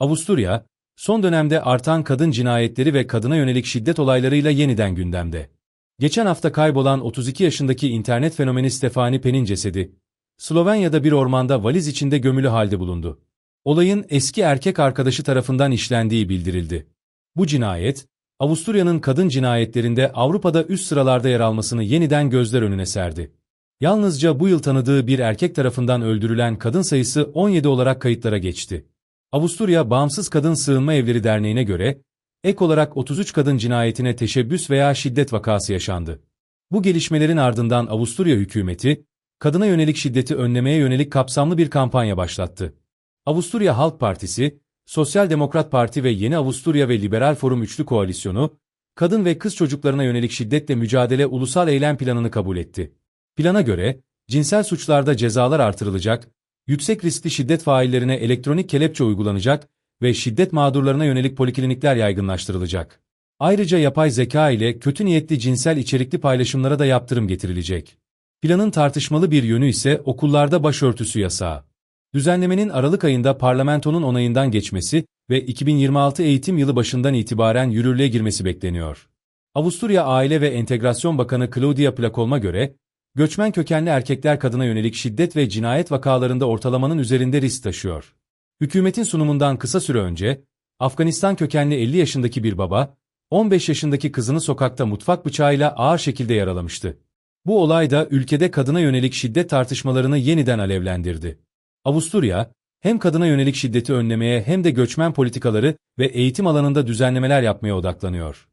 Avusturya, son dönemde artan kadın cinayetleri ve kadına yönelik şiddet olaylarıyla yeniden gündemde. Geçen hafta kaybolan 32 yaşındaki internet fenomeni Stefani Pen'in cesedi, Slovenya'da bir ormanda valiz içinde gömülü halde bulundu. Olayın eski erkek arkadaşı tarafından işlendiği bildirildi. Bu cinayet, Avusturya'nın kadın cinayetlerinde Avrupa'da üst sıralarda yer almasını yeniden gözler önüne serdi. Yalnızca bu yıl tanıdığı bir erkek tarafından öldürülen kadın sayısı 17 olarak kayıtlara geçti. Avusturya Bağımsız Kadın Sığınma Evleri Derneği'ne göre, ek olarak 33 kadın cinayetine teşebbüs veya şiddet vakası yaşandı. Bu gelişmelerin ardından Avusturya hükümeti, kadına yönelik şiddeti önlemeye yönelik kapsamlı bir kampanya başlattı. Avusturya Halk Partisi, Sosyal Demokrat Parti ve Yeni Avusturya ve Liberal Forum Üçlü Koalisyonu, kadın ve kız çocuklarına yönelik şiddetle mücadele ulusal eylem planını kabul etti. Plana göre, cinsel suçlarda cezalar artırılacak, yüksek riskli şiddet faillerine elektronik kelepçe uygulanacak ve şiddet mağdurlarına yönelik poliklinikler yaygınlaştırılacak. Ayrıca yapay zeka ile kötü niyetli cinsel içerikli paylaşımlara da yaptırım getirilecek. Planın tartışmalı bir yönü ise okullarda başörtüsü yasağı. Düzenlemenin Aralık ayında parlamentonun onayından geçmesi ve 2026 eğitim yılı başından itibaren yürürlüğe girmesi bekleniyor. Avusturya Aile ve Entegrasyon Bakanı Claudia Plakolm'a göre, göçmen kökenli erkekler kadına yönelik şiddet ve cinayet vakalarında ortalamanın üzerinde risk taşıyor. Hükümetin sunumundan kısa süre önce, Afganistan kökenli 50 yaşındaki bir baba, 15 yaşındaki kızını sokakta mutfak bıçağıyla ağır şekilde yaralamıştı. Bu olay da ülkede kadına yönelik şiddet tartışmalarını yeniden alevlendirdi. Avusturya, hem kadına yönelik şiddeti önlemeye hem de göçmen politikaları ve eğitim alanında düzenlemeler yapmaya odaklanıyor.